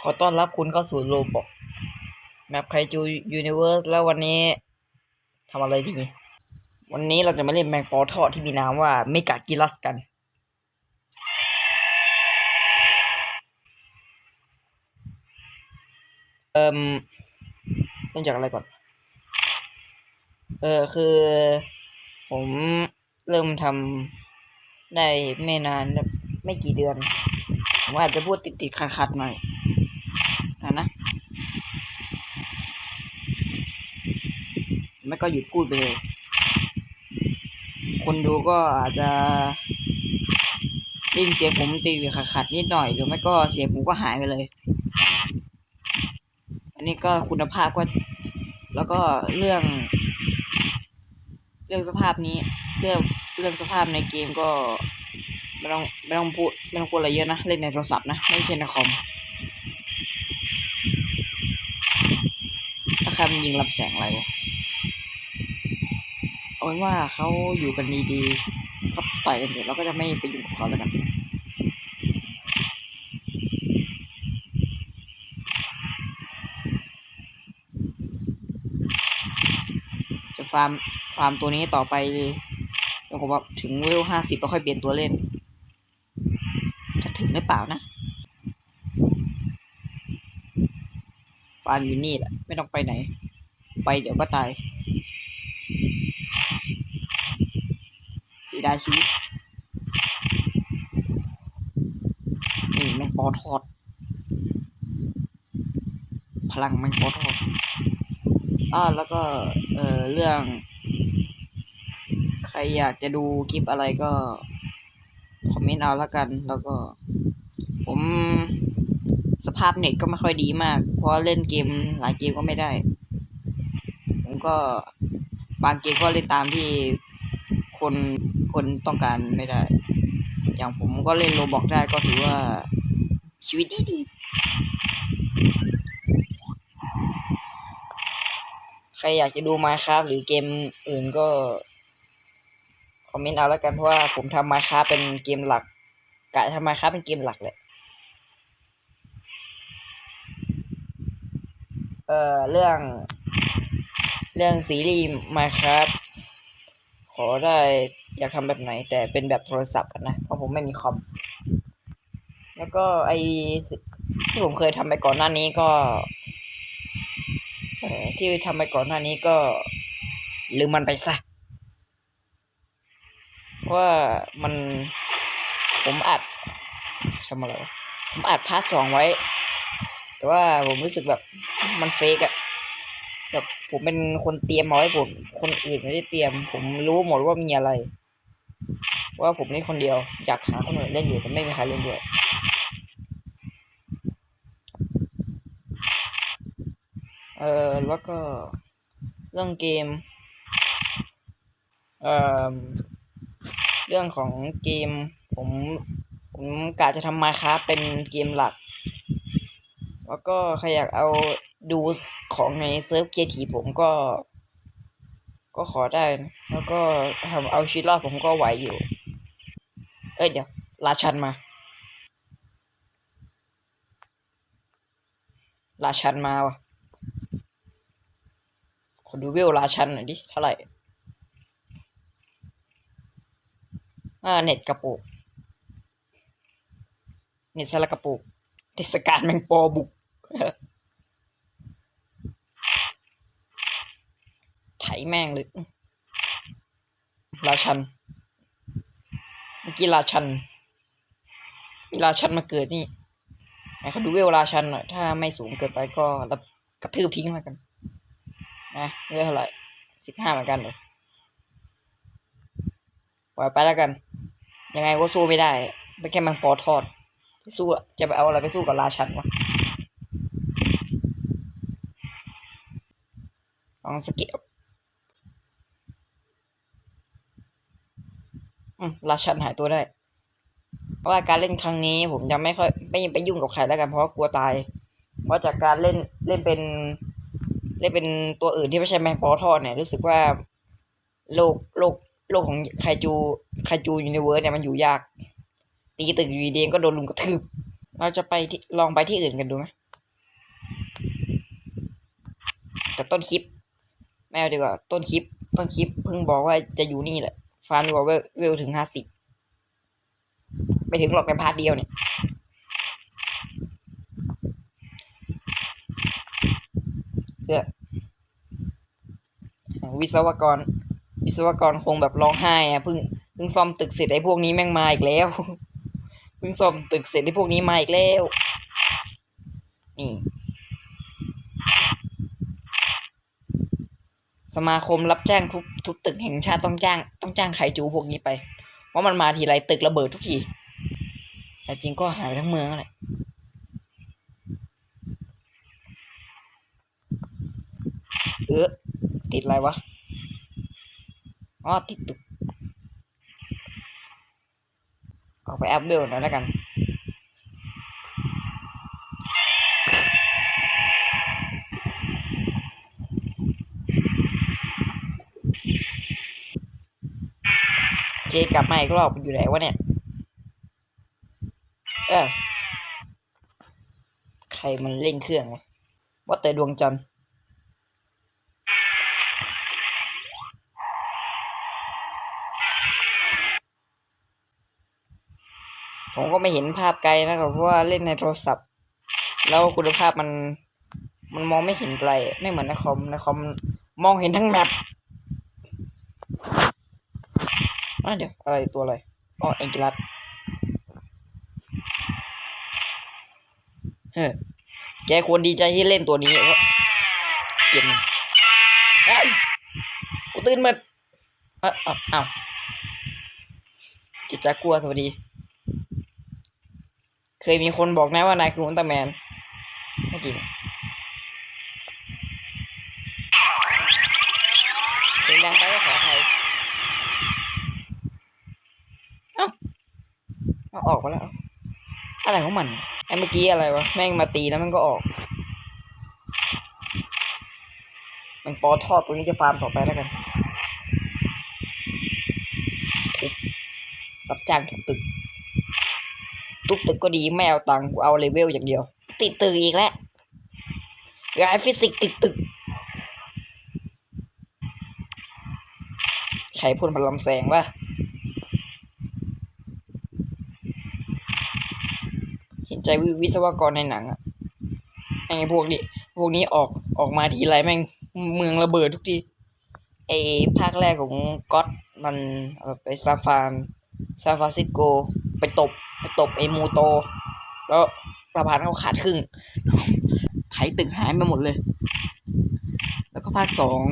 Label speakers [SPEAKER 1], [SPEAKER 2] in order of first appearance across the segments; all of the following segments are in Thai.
[SPEAKER 1] ขอต้อนรับคุณเข้าสู่โลบอกแมปไคจูยูนิเวิร์สแล้ววันนี้ทำอะไรดี วันนี้เราจะมาเล่นแมงปอทอดที่มีนามว่าเมกากิลัสกัน เอ่มเริ่มจากอะไรก่อน เออคือ ผมเริ่มทำได้ไม่นาน ไม่กี่เดือน ผมอาจจะพูดติดติดขัดขัดๆหน่อยนะนะ ไม่ก็หยุดพูดไปเลย คนดูก็อาจจะได้ยินเสียงผมติดขัดขัดนิดหน่อยหรือไม่ก็เสียงผมก็หายไปเลย อันนี้ก็คุณภาพก็แล้วก็เรื่อง เรื่องสภาพนี้ เรื่องเรื่องสภาพในเกมก็ไม่ต้องไม่ต้องพูดไม่ต้องพูดอะไรเยอะนะเล่นในโทรศัพท์นะไม่ใช่ในคอมถ้าใครมันยิงลำแสงอะไรวะ เอาเป็นว่าเขาอยู่กันดีๆเขาต่อยกันอยู่เราก็จะไม่ไปยุ่งกับเขาแล้วกันจะฟาร์มฟาร์มตัวนี้ต่อไปจนกว่าถึงเวลห้าสิบแล้วค่อยเปลี่ยนตัวเล่น จะถึงหรือเปล่านะฟาร์มอยู่นี่แหละ ไม่ต้องไปไหน ไปเดี๋ยวก็ตาย เสียดาชีวิตนี่แมงปอทอด พลังแมงปอทอดอ่าแล้วก็เออเรื่อง ใครอยากจะดูคลิปอะไรก็ คอมเมนต์เอาแล้วกัน แล้วก็ ผมสภาพเน็ตก็ไม่ค่อยดีมาก เพราะเล่นเกมหลายเกมก็ไม่ได้ ผมก็บางเกมก็เล่นตามที่คน คนต้องการไม่ได้ อย่างผมก็เล่นโรบอกได้ก็ถือว่าชีวิตดีดีใครอยากจะดูมาครับหรือเกมอื่นก็คอมเมนต์เอาแล้วกันเพราะว่าผมทำมาค้าเป็นเกมหลักกะทำมาค้าเป็นเกมหลักเลยเอ่อเรื่อง เรื่องซีรีส์มาครับขอได้ อยากทำแบบไหน แต่เป็นแบบโทรศัพท์กันนะ เพราะผมไม่มีคอม แล้วก็ไอที่ผมเคยทำไปก่อนหน้านี้ก็เออที่ทำไปก่อนหน้านี้ก็ลืมมันไปซะว่ามันผมอัดทำอะไรผมอัดพาร์ทสองไว้ แต่ว่าผมรู้สึกแบบมันเฟกอะแบบผมเป็นคนเตรียมมาไว้ผม คนอื่นไม่ได้เตรียม ผมรู้หมดว่ามีอะไร ว่าผมนี่คนเดียวอยากหาคนอื่นเล่นอยู่แต่ไม่มีใครเล่นด้วยเออแล้วก็เรื่องเกมเอ่อเรื่องของเกมผมผมกะจะทำมาครับเป็นเกมหลัก แล้วก็ใครอยากเอาดูของในเซิร์ฟเกียร์ทีผมก็ ก็ขอได้นะแล้วก็ทำเอาชีวิตรอดผมก็ไหวอยู่ เอ้ยเดี๋ยวราชันมาราชันมาวะขอดูเวลราชันหน่อยดิ เท่าไหร่ อ่า เน็ตกระปุก เน็ตสลักกระปุก เทศกาลแมงปอบุก ถแม่งเลยราชัน เมื่อกี้ราชัน มีราชันมาเกิดนี่ไหนเขาดูเวลราชันหน่อย ถ้าไม่สูงเกินไปก็รับกระทืบทิ้งแล้วกัน นะเวลเท่าไหร่สิบห้าเหมือนกันเลยปล่อยไปแล้วกัน ยังไงก็สู้ไม่ได้เป็นแค่มังปอทอดไปสู้จะไปเอาอะไรไปสู้กับราชันวะลองสกิล ราชันหายตัวได้เพราะว่าการเล่นครั้งนี้ผมยังไม่ค่อยไม่ยังไปยุ่งกับใครแล้วกันเพราะกลัวตาย เพราะจากการเล่นเล่นเป็นเล่นเป็นตัวอื่นที่ไม่ใช่แมงปอทอดเนี่ยรู้สึกว่าโลกโลกโลกของไคจูไคจูยูนิเวิร์สเนี่ยมันอยู่ยาก ตีตึกอยู่ดีก็โดนลุงกระทืบ เราจะไปลองไปที่อื่นกันดูไหมแต่ต้นคลิป แมวดีกว่า ต้นคลิป ต้นคลิปเพิ่งบอกว่าจะอยู่นี่แหละ ฟาร์มดีกว่าเวลเวลถึงห้าสิบไม่ถึงหรอกในพาร์ทเดียวเนี่ยเพื่อวิศวกร วิศวกรคงแบบร้องไห้อะเพิ่งเพิ่งซ่อมตึกเสร็จไอ้พวกนี้แม่งมาอีกแล้วเพิ่งซ่อมตึกเสร็จไอ้พวกนี้มาอีกแล้ว นี่ สมาคมรับจ้างทุบทุบตึกแห่งชาติต้องจ้าง ต้องจ้างไขจูพวกนี้ไป เพราะมันมาทีไรตึกระเบิดทุกที แต่จริงก็หายไปทั้งเมืองนั่นแหละเออติดอะไรวะ อ๋อ ติดตึกออกไปแอัพเบลหน่อยแล้วกัน คกลับมาอีกรอบอยู่ไหนวะเนี่ย เออ ใครมันเล่นเครื่องวะว่าแต่ดวงจันทร์ผมก็ไม่เห็นภาพไกลนะครับเพราะว่าเล่นในโทรศัพท์ แล้วคุณภาพมัน มันมองไม่เห็นไกล ไม่เหมือนในคอมในคอมมองเห็นทั้งแมป อะเดี๋ยวอะไรตัวอะไรอ๋อเอ็งกิลัสเฮ้ยแกควรดีใจที่เล่นตัวนี้เพราะเก็บมันไอ้กูตื่นมาเอ้าเอ้าเอ้าจิตจักกลัวสวัสดี เคยมีคนบอกนะว่านายคืออุลตร้าแมนไม่จริง เอาออกมาแล้ว อะไรของมันไอ้เมื่อกี้อะไรวะ แม่งมาตีแล้วมันก็ออกมันปอทอดตัวนี้จะฟาร์มต่อไปแล้วกันทุบรับจ้างทุบตึก ทุบตึกก็ดีไม่เอาตังค์กูเอาเลเวลอย่างเดียว ติดตึกอีกแล้วงานฟิสิกส์ติดตึกใช้พ่นพลังแสงวะเห็น ใจวิวิศวกรในหนังอะไอพวกนี้พวกนี้ออกออกมาทีไรแม่งเมืองระเบิดทุกทีไอภาคแรกของก็อตมันไปซานฟานซานฟรานซิสโก ไปตบไปตบไอมูโต แล้วสะพานเขาขาดครึ่งไถตึกหายไปหมดเลย แล้วก็ภาคสอง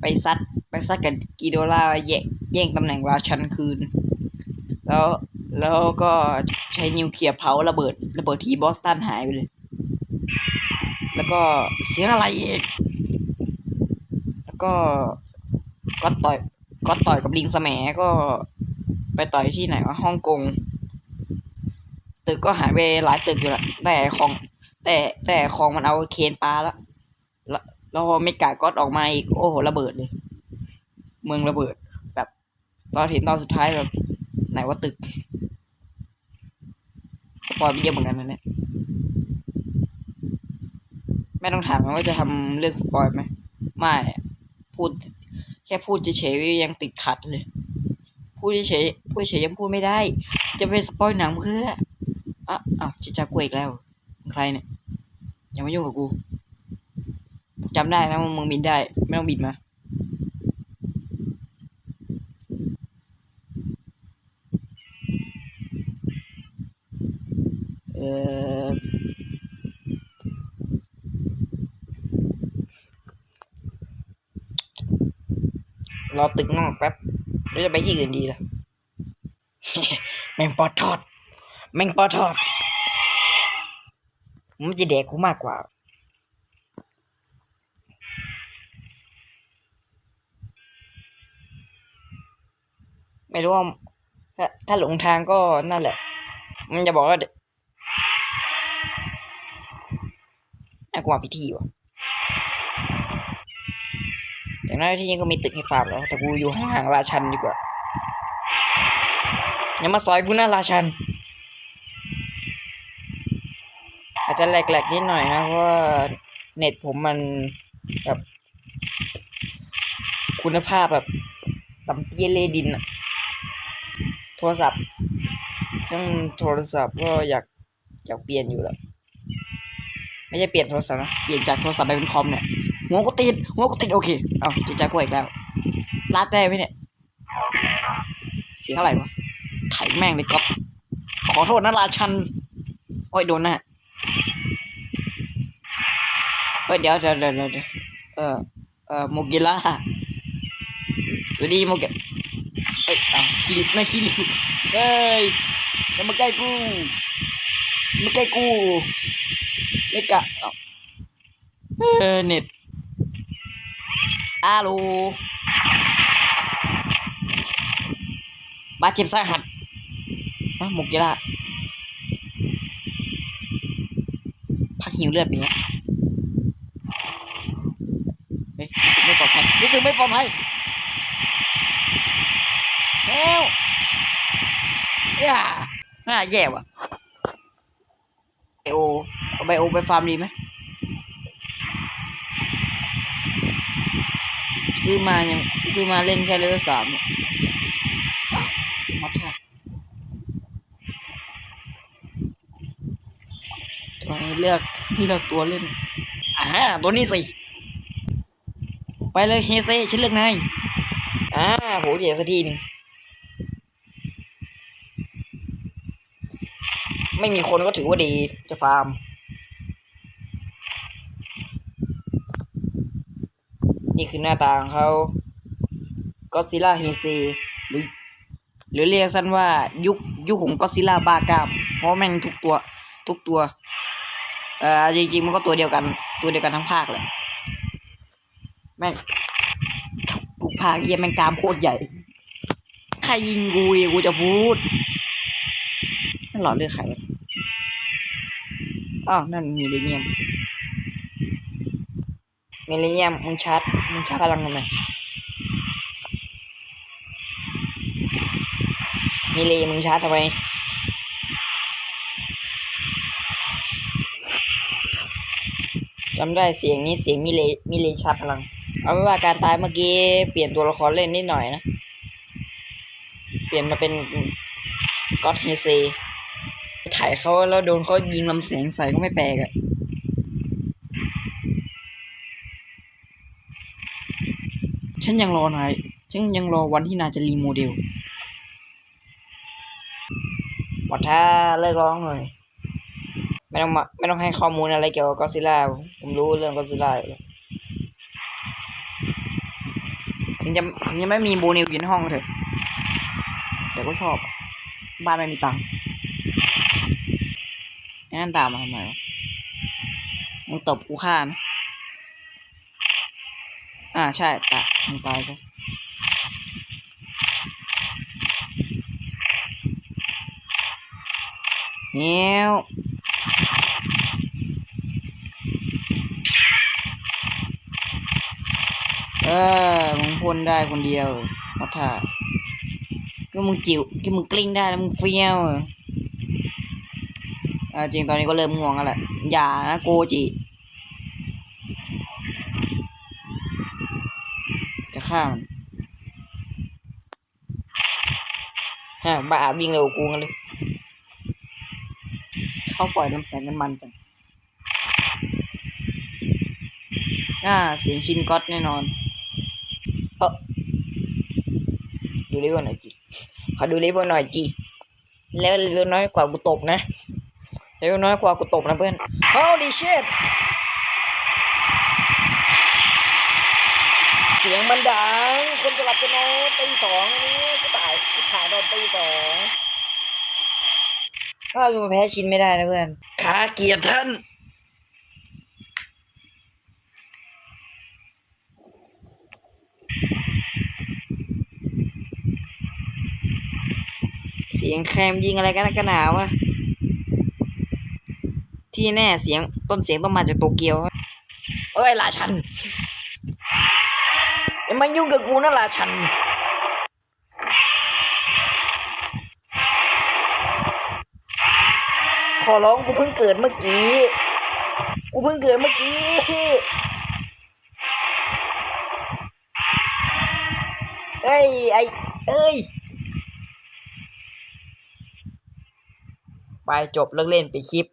[SPEAKER 1] ไปซัดไปซัดกับกีโดล่าแย่งแย่งตำแหน่งราชันคืน แล้ว แล้วก็ใช้นิวเคลียร์เผาระเบิด ระเบิดที่บอสตันหายไปเลย แล้วก็เสียงอะไรอีก แล้วก็ก็ต่อยก็ต่อยกับลิงสแมก็ไปต่อยที่ไหนวะฮ่องกง ตึกก็หายไปหลายตึกอยู่ละแต่ของ แต่แต่ของมันเอาเคนปลาแล้วแล้วพอไม่กาก็ออกมาอีกโอ้โหระเบิดเลย เมืองระเบิดแบบตอนเห็นตอนสุดท้ายแบบไหนว่าตึก ปอยไปเยอะเหมือนกันนะเนี่ยไม่ต้องถามว่าจะทำเรื่องสปอยไหมไม่พูด แค่พูดเฉยๆยังติดขัดเลย พูดเฉยๆพูดเฉยยังพูดไม่ได้ จะไปสปอยหนังเพื่ออะอ้าวจิจากกูอีกแล้ว ใครเนี่ยอย่ามายุ่งกับกูจำได้นะมึงบินได้ ไม่ต้องบินมา เออรอตึกนอกแป๊บแล้วจะไปที่อื่นดีล่ะ แมงปอท อดแมงปอทอดมันจะแดกกูมากกว่าไม่รู้ว่าถ้าถ้าหลงทางก็นั่นแหละ มันจะบอกว่าไอ้ กว่าพิธีวะอย่างน้อยที่นี่ก็มีตึกให้ฟาร์มแล้ว แต่กูอยู่ห่างๆราชันดีกว่าอย่ามาซอยกูนะราชัน อาจจะแหลกๆนิดหน่อยนะเพราะว่าเน็ตผมมันแบบคุณภาพแบบต่ำเตี้ยเลดินอะโทรศัพท์ทั้งโทรศัพท์ก็อยากอยากเปลี่ยนอยู่แล้ว ไม่ใช่เปลี่ยนโทรศัพท์นะเปลี่ยนจากโทรศัพท์ไปเป็นคอมเนี่ยหัวก็ติดหัวก็ติดโอเคเอาเจะจากกูอีกแล้วลาดได้ไหมเนี่ยเสียงอะไรวะไถแม่งเลยก๊อฟขอโทษนะราชันโอ้ยโดนน้าเฮ้ยเดี๋ยวเดี๋ยวเดี๋ยวเดี๋ยวเออเออโมกิล่าสวัสดีโมกิเอ้ยอ้าวคิริไม่คิริเฮ้ยอย่ามาใกล้กูมาใกล้กู เล็กะเออเน็ตอาโลบาดเจ็บสาหัสอะโมกิล่าพักหิวเลือดไปเนี้ยเฮ้ยรู้สึกไม่ปลอดภัยรู้สึกไม่ปลอดภัยแล้วย่าน่าแย่ว่ะโอเอา ไบโอไปฟาร์มดีไหมซื้อมายังซื้อมาเล่นแค่เลเวลสามมัดท่าตัวนี้เลือกเลือกตัวเล่นอ่าตัวนี้สิ ไปเลยเฮเซ่ฉันเลือกนายอ่าโหเสียสักทีหนึ่งไม่มีคนก็ถือว่าดีจะฟาร์ม นี่คือหน้าตาของเขาก็ซิล่าเฮเซหรือหรือเรียกสั้นว่ายุคยุคของก็ซิล่าบากามเพราะแม่งทุกตัวทุกตัวเอ่อจริงๆมันก็ตัวเดียวกัน ตัวเดียวกันทั้งภาคเลยแม่งทุกภาคเฮียแม่งกามโคตรใหญ่ใครยิงกูอีกกูจะพูดนั่นหลอดเลือดใครวะอ้าวนั่นมีเลเนียม มีเลเนียมมึงชาร์จมึงชาร์จพลังทำไมมีเลมึงชาร์จทำไมจำได้เสียงนี้เสียงมีเลมีเลชาร์จพลัง เอาไม่ว่าการตายเมื่อกี้เปลี่ยนตัวละครเล่นนิดหน่อยนะ เปลี่ยนมาเป็นก็อตเฮเซถ่ายเขาแล้วโดนเขายิงลำแสงใส่ก็ไม่แปลกอะ ฉันยังรอนายฉันยังรอวันที่นายจะรีโมเดลวัดท่าเลิกร้องหน่อย ไม่ต้องมาไม่ต้องให้ข้อมูลอะไรเกี่ยวกับก็ซิล่าผมรู้เรื่องก็ซิล่าอยู่แล้วถึงจะถึงจะไม่มีโบนิวอยู่ในห้องเถอะ แต่ก็ชอบ บ้านไม่มีตังค์ไอ้นั่นตามมาทำไมวะมึงตบกูฆ่าไหม อ่าใช่ตายมึงตายใช่เฮียวเออมึงพ่นได้คนเดียววัดท่าก็มึงจิ๋วก็มึงกลิ้งได้แล้วมึงเฟี้ยวอ่าจริงตอนนี้ก็เริ่มง่วงแล้วแหละอย่านะโกจิ ฮ่ามฮะบ้าวิ่งเร็วกว่ากูกันเลย เขาปล่อยลำแสงน้ำมันกันอ่าเสียงชินก๊อตแน่นอนเออดูเลเวหน่อยจีขอดูเลเวหน่อยจีแล้วเลเวน้อยกว่ากูตบนะเลเวน้อยกว่ากูตบนะเพื่อน Holy shit สียงมันดัง คนจะหลับจะนอนตีสองนี่กูตายกูถ่ายตอนตีสองถ้ากูมาแพ้ชินไม่ได้นะเพื่อน ขาเกียรติท่านเสียงแคมยิงอะไรกันนักกันหนาวะที่แน่เสียงต้นเสียงต้องมาจากโตเกียวครับเอ้ยราชัน อย่ามายุ่งกับกูนะราชันขอร้องกูเพิ่งเกิดเมื่อกี้ กูเพิ่งเกิดเมื่อกี้ เอ้ย ไอเอ้ย ไปจบเลิกเล่นไปคลิป